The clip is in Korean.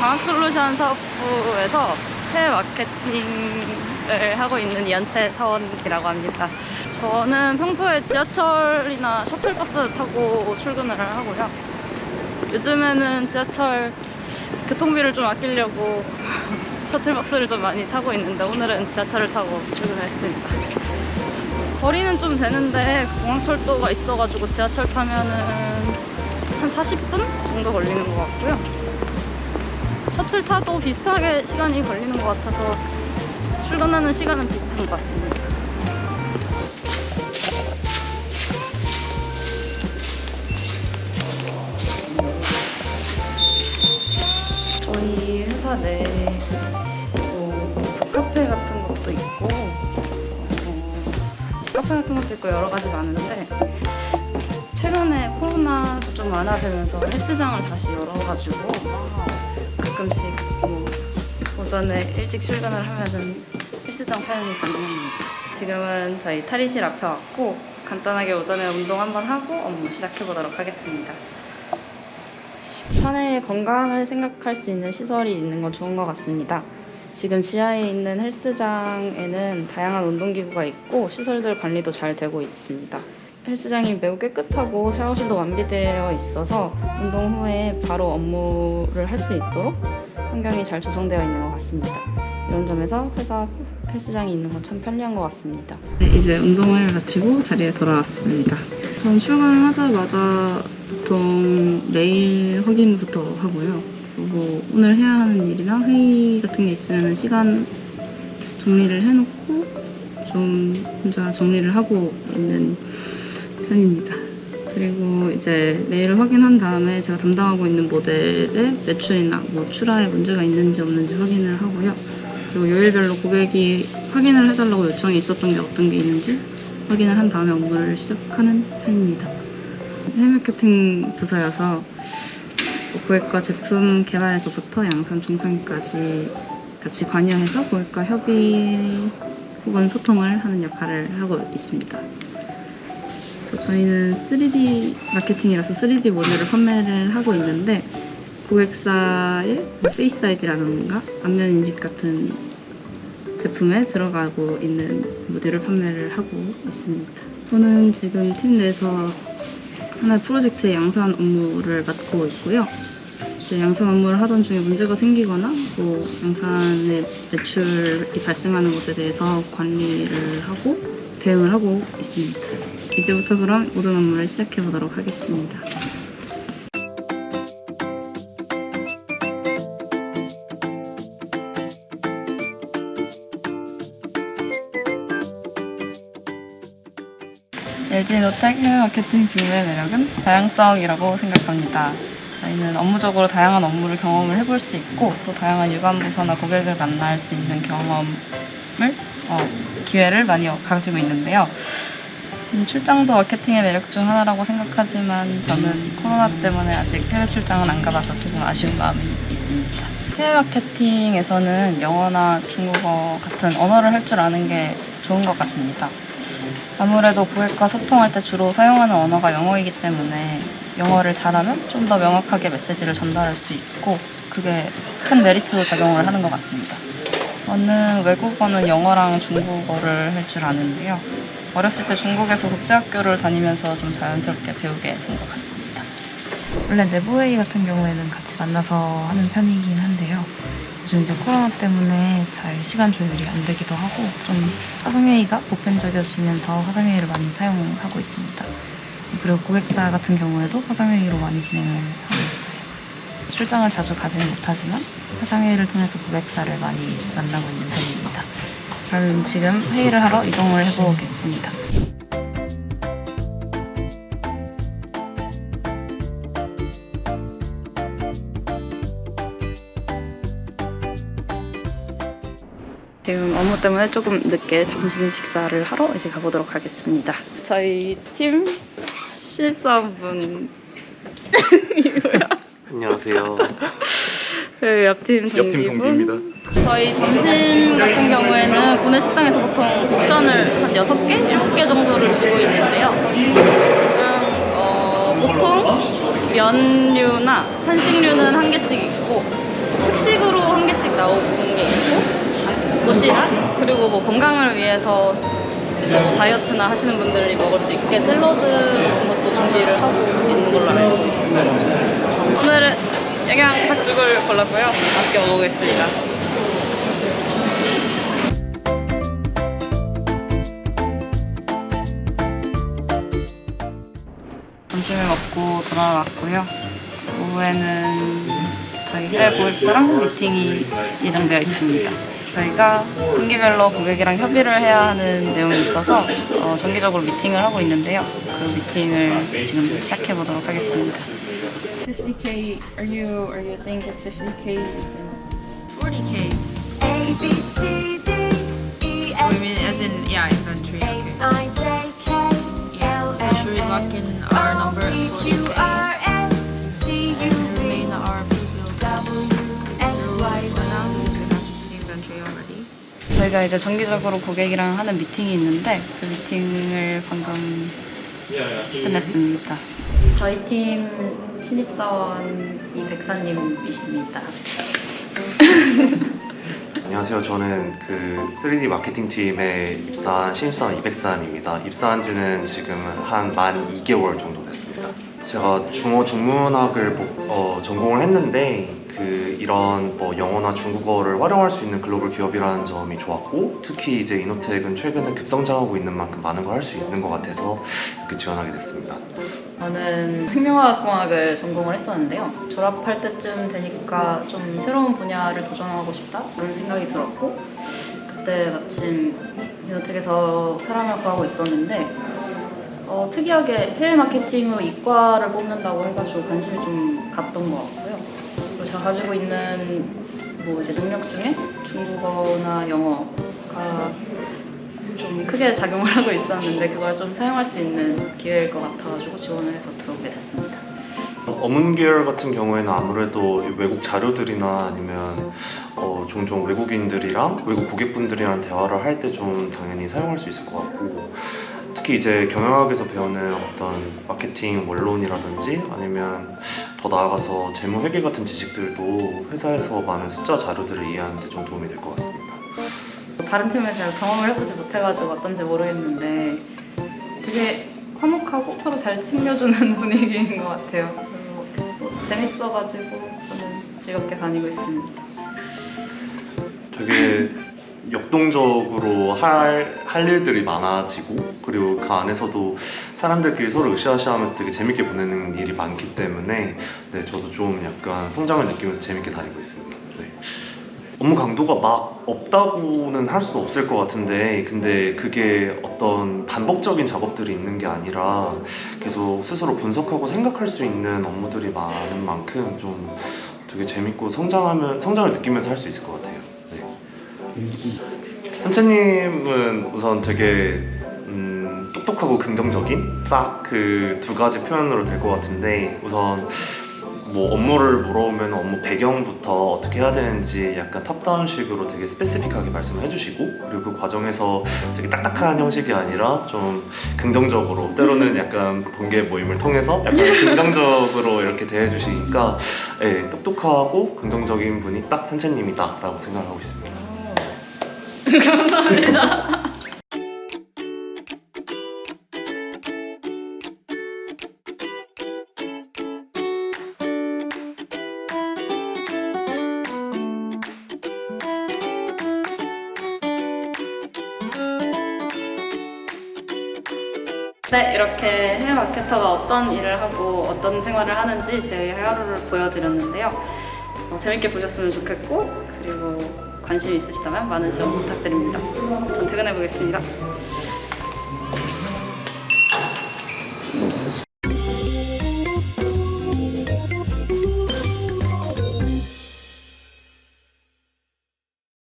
광학솔루션 사업부에서 해외 마케팅을 하고 있는 이연채 사원이라고 합니다. 저는 평소에 지하철이나 셔틀버스 타고 출근을 하고요. 요즘에는 지하철 교통비를 좀 아끼려고 셔틀버스를 좀 많이 타고 있는데 오늘은 지하철을 타고 출근을 했습니다. 거리는 좀 되는데 공항철도가 있어가지고 지하철 타면은 한 40분 정도 걸리는 것 같고요. 셔틀 타도 비슷하게 시간이 걸리는 것 같아서 출근하는 시간은 비슷한 것 같습니다. 저희 회사 내에 뭐 북카페 같은 것도 있고 어, 카페 같은 것도 있고 여러 가지 많은데 최근에 코로나도 좀 완화되면서 헬스장을 다시 열어가지고 가끔씩 뭐 오전에 일찍 출근을 하면은 헬스장 사용이 가능합니다. 지금은 저희 탈의실 앞에 왔고 간단하게 오전에 운동 한번 하고 업무 시작해 보도록 하겠습니다. 사내의 건강을 생각할 수 있는 시설이 있는 건 좋은 것 같습니다. 지금 지하에 있는 헬스장에는 다양한 운동기구가 있고 시설들 관리도 잘 되고 있습니다. 헬스장이 매우 깨끗하고 샤워실도 완비되어 있어서 운동 후에 바로 업무를 할 수 있도록 환경이 잘 조성되어 있는 것 같습니다. 이런 점에서 회사 헬스장이 있는 건 참 편리한 것 같습니다. 네, 이제 운동을 마치고 자리에 돌아왔습니다. 전 출근하자마자 보통 메일 확인부터 하고요. 그리고 오늘 해야 하는 일이나 회의 같은 게 있으면 시간 정리를 해놓고 좀 혼자 정리를 하고 있는 편입니다. 그리고 이제 메일을 확인한 다음에 제가 담당하고 있는 모델의 매출이나 뭐 출하에 문제가 있는지 없는지 확인을 하고요. 그리고 요일별로 고객이 확인을 해달라고 요청이 있었던 게 어떤 게 있는지 확인을 한 다음에 업무를 시작하는 편입니다. 해외 마케팅 부서여서 뭐 고객과 제품 개발에서부터 양산 종상까지 같이 관여해서 고객과 협의 혹은 소통을 하는 역할을 하고 있습니다. 저희는 3D 마케팅이라서 3D 모듈을 판매를 하고 있는데 고객사의 뭐 페이스 아이디라던가 안면 인식 같은 제품에 들어가고 있는 모듈을 판매를 하고 있습니다. 저는 지금 팀 내에서 하나의 프로젝트의 양산 업무를 맡고 있고요. 이제 양산 업무를 하던 중에 문제가 생기거나 뭐 양산의 매출이 발생하는 것에 대해서 관리를 하고 대응을 하고 있습니다. 이제부터 그럼 오전 업무를 시작해 보도록 하겠습니다. 노텍 해외 마케팅 직무의 매력은 다양성이라고 생각합니다. 저희는 업무적으로 다양한 업무를 경험을 해볼 수 있고 또 다양한 유관 부서나 고객을 만날 수 있는 경험을 어, 기회를 많이 가지고 있는데요. 음, 출장도 마케팅의 매력 중 하나라고 생각하지만 저는 코로나 때문에 아직 해외 출장은 안 가봐서 조금 아쉬운 마음이 있습니다. 해외 마케팅에서는 영어나 중국어 같은 언어를 할 줄 아는 게 좋은 것 같습니다. 아무래도 고객과 소통할 때 주로 사용하는 언어가 영어이기 때문에 영어를 잘하면 좀 더 명확하게 메시지를 전달할 수 있고 그게 큰 메리트로 작용을 하는 것 같습니다. 저는 외국어는 영어랑 중국어를 할 줄 아는데요. 어렸을 때 중국에서 국제학교를 다니면서 좀 자연스럽게 배우게 된 것 같습니다. 원래 내부회의 같은 경우에는 같이 만나서 하는 편이긴 한데요. 요즘 이제 코로나 때문에 잘 시간 조율이 안 되기도 하고 좀 화상회의가 보편적이어지면서 화상회의를 많이 사용하고 있습니다. 그리고 고객사 같은 경우에도 화상회의로 많이 진행을 하고 있어요. 출장을 자주 가지는 못하지만 화상회의를 통해서 고객사를 많이 만나고 있는 편입니다. 그럼 지금 회의를 하러 이동을 해보겠습니다. 지금 업무 때문에 조금 늦게 점심 식사를 하러 이제 가보도록 하겠습니다. 저희 팀 실사분 이거야. 안녕하세요. 그 옆팀. 옆팀 동기입니다. 저희 점심 같은 경우에는 구내 식당에서 보통 옵션을 한 6개, 7개 정도를 주고 있는데요. 그냥 어, 보통 면류나 한식류는 한 개씩 있고 특식으로 한 개씩 나오는 게 있고 도시락 그리고 뭐 건강을 위해서 뭐 다이어트나 하시는 분들이 먹을 수 있게 샐러드 같은 것도 준비를 하고 있는 걸로 알고 있습니다. 닭죽을 골랐고요. 맛있게 먹어보겠습니다. 점심을 먹고 돌아왔고요. 오후에는 저희 해외 고객사랑 미팅이 예정되어 있습니다. 저희가 분기별로 고객이랑 협의를 해야 하는 내용이 있어서 어, 정기적으로 미팅을 하고 있는데요. 그 미팅을 지금 시작해 보도록 하겠습니다. 50k, are you are you saying this 50k is in 40k? A B C D E F I mean, as in yeah, inventory. H I J K L So should we lock in our M number N as O P Q 40k R S T U and remain V our previous W X Y Z inventory already. 저희가 이제 정기적으로 고객이랑 하는 미팅이 있는데 그 미팅을 방금 끝냈습니다. 저희 팀 신입사원 이 백사님이십니다. 안녕하세요. 저는 그 3D 마케팅 팀에 입사한 신입사원 이백산입니다. 입사한 지는 지금은 한만 2개월 정도 됐습니다. 제가 중어 중문학을 뭐- 어, 전공을 했는데 그 이런 뭐 영어나 중국어를 활용할 수 있는 글로벌 기업이라는 점이 좋았고 특히 이제 이노텍은 최근에 급성장하고 있는 만큼 많은 걸 할 수 있는 것 같아서 이렇게 지원하게 됐습니다. 저는 생명화학공학을 전공을 했었는데요. 졸업할 때쯤 되니까 좀 새로운 분야를 도전하고 싶다 그런 생각이 들었고 그때 마침 이노텍에서 사람을 구하고 있었는데 어, 특이하게 해외 마케팅으로 이과를 뽑는다고 해가지고 관심이 좀 갔던 것 같고요. 그리고 제가 가지고 있는 뭐 이제 능력 중에 중국어나 영어가 좀 크게 작용을 하고 있었는데 그걸 좀 사용할 수 있는 기회일 것 같아가지고 지원을 해서 들어오게 됐습니다. 어문 계열 같은 경우에는 아무래도 외국 자료들이나 아니면 어, 종종 외국인들이랑 외국 고객분들이랑 대화를 할 때 좀 당연히 사용할 수 있을 것 같고 특히 이제 경영학에서 배우는 어떤 마케팅 원론이라든지 아니면 더 나아가서 재무 회계 같은 지식들도 회사에서 많은 숫자 자료들을 이해하는 데 좀 도움이 될 것 같습니다. 다른 팀을 제가 경험을 해보지 못해가지고 어떤지 모르겠는데 되게 화목하고 서로 잘 챙겨주는 분위기인 것 같아요. 그리고 또 재밌어가지고 저는 즐겁게 다니고 있습니다. 되게 역동적으로 할, 할 일들이 많아지고 그리고 그 안에서도 사람들끼리 서로 으쌰으쌰하면서 되게 재밌게 보내는 일이 많기 때문에 네, 저도 좀 약간 성장을 느끼면서 재밌게 다니고 있습니다. 네. 업무 강도가 막 없다고는 할 수는 없을 것 같은데 근데 그게 어떤 반복적인 작업들이 있는 게 아니라 계속 스스로 분석하고 생각할 수 있는 업무들이 많은 만큼 좀 되게 재밌고 성장하면 성장을 느끼면서 할 수 있을 것 같아요. 네. 현채님은 우선 되게 음, 똑똑하고 긍정적인 딱 그 두 가지 표현으로 될 것 같은데 우선 뭐 업무를 물어오면 업무 배경부터 어떻게 해야 되는지 약간 탑다운식으로 되게 스페시픽하게 말씀을 해주시고 그리고 그 과정에서 되게 딱딱한 형식이 아니라 좀 긍정적으로 때로는 약간 본계 모임을 통해서 약간 긍정적으로 이렇게 대해주시니까 예, 똑똑하고 긍정적인 분이 딱 현채님이다라고 생각하고 있습니다. 감사합니다. 네, 이렇게 해외 마케터가 어떤 일을 하고 어떤 생활을 하는지 제 하루를 보여드렸는데요. 어, 재밌게 보셨으면 좋겠고 그리고 관심 있으시다면 많은 지원 부탁드립니다. 전 퇴근해 보겠습니다.